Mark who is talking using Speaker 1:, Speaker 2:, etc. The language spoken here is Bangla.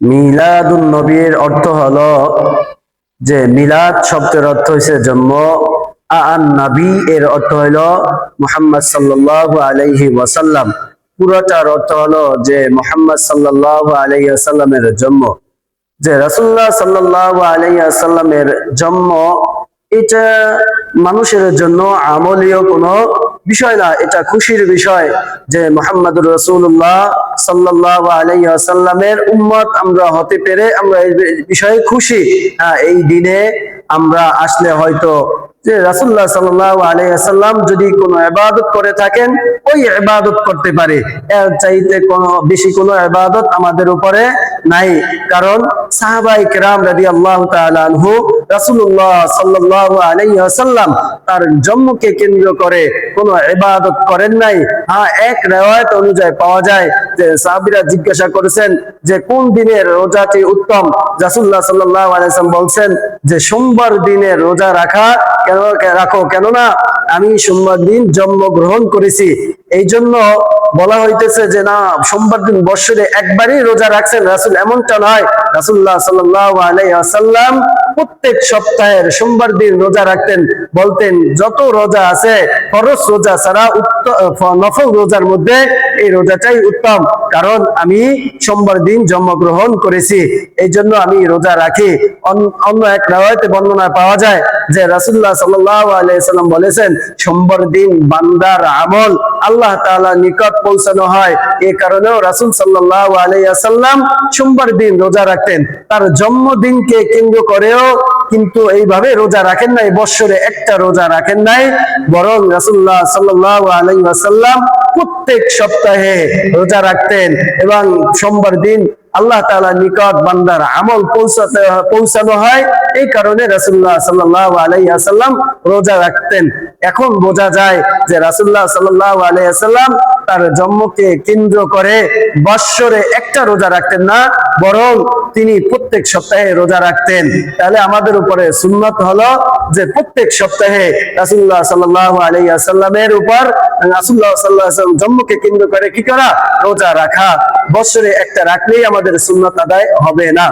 Speaker 1: মিলাদুন নবীর অর্থ হলো যে মিলাদ শব্দের অর্থ হয়েছে জন্ম। আন নবী এর অর্থ হইল মোহাম্মদ সাল্লাল্লাহু আলাইহি ওয়াসাল্লাম। পুরোটার অর্থ হলো যে মোহাম্মদ সাল্লাল্লাহু আলাইহি ওয়াসাল্লামের জন্ম। যে রাসূলুল্লাহ সাল্লাল্লাহু আলাইহি ওয়াসাল্লামের জন্ম, এটা মানুষের জন্য আমলীয় কোনো বিষয় না এটা খুশির বিষয় যে মোহাম্মদুর রসুল্লাহ সাল্লাহ আলাইসাল্লামের উম্মত আমরা হতে পেরে আমরা এই বিষয়ে খুশি। হ্যাঁ, এই দিনে আমরা আসলে হয়তো যে রাসুল্লাহ সাল্লাহ আলাইসাল্লাম যদি কোনো এবাদত করে থাকেন, ওই এবাদত করতে পারে। এর চাইতে কোনো, বেশি কোনো এবাদত আমাদের উপরে নাই। কারণ সাহাবাই কেরাম রাদি আল্লাহ তালু রাসুল্লাহ সাল্লাহ আলাইসাল্লাম তার জন্মকে কেন্দ্র করে কোনো এবাদত করেন নাই। হ্যাঁ এক রেওয়ায়ত অনুযায়ী পাওয়া যায় যে সাহাবিরা জিজ্ঞাসা করেছেন যে কোন দিনের রোজাটি উত্তম? রাসুল্লাহ সাল্লাহ আলাইসাল্লাম বলছেন যে সোমবার দিনে রোজা রাখা কেন রাখো? কেননা আমি সোমবার দিন জন্মগ্রহণ করেছি। এই জন্য বলা হইতেছে যে না, সোমবার দিন বৎসরে একবারই রোজা রাখছেন রাসুল। এমনটা নয়। রাসুল্লাহ সাল্লাম প্রত্যেক সপ্তাহের সোমবার দিন রোজা রাখতেন। বলতেন, যত রোজা আছে ফরজ রোজা ছাড়া নফল রোজার মধ্যে এই রোজাটাই উত্তম। কারণ আমি সোমবার দিন জন্মগ্রহণ করেছি, এই জন্য আমি রোজা রাখি। অন্য এক রাওয়ায়তে বর্ণনা পাওয়া যায় যে রাসুল্লাহ সাল্লাহ আলাইসাল্লাম বলেছেন, সোমবার দিন বান্দার আমল আল্লাহ তাআলা নিকট পৌঁছানো হয়। এ কারণেও রাসুল সাল্লাহ আলাইসাল্লাম সোমবার দিন রোজা রাখতেন। তার জন্মদিনকে কেন্দ্র করেও কিন্তু এইভাবে রোজা রাখেন নাই, বৎসরে একটা রোজা রাখেন নাই। বরং রাসুল্লাহ সাল্লাহ আলাইসাল্লাম প্রত্যেক সপ্তাহে রোজা রাখতেন এবং সোমবার দিন আল্লাহ তালা নিকট বান্দার আমল পৌঁছাতে, পৌঁছানো হয়। এই কারণে রাসুল্লাহ সাল্লাহ আলাইসাল্লাম রোজা রাখতেন। এখন বোঝা যায় যে রাসুল্লাহ সাল্লাহ আলাইসাল্লাম তার জন্মকে কেন্দ্র করে বৎসরে একটা রোজা রাখতেন না, বরং তিনি প্রত্যেক সপ্তাহে রোজা রাখতেন। তাহলে আমাদের উপরে সুন্নত হলো যে প্রত্যেক সপ্তাহে রাসুল্লাহ সাল্লাহ আলাইসাল্লামের উপর রাসুল্লাহ সাল্লাহ জন্মকে কেন্দ্র করে কি করা? রোজা রাখা। বছরে একটা রাখলেই আমাদের সুন্নত আদায় হবে না।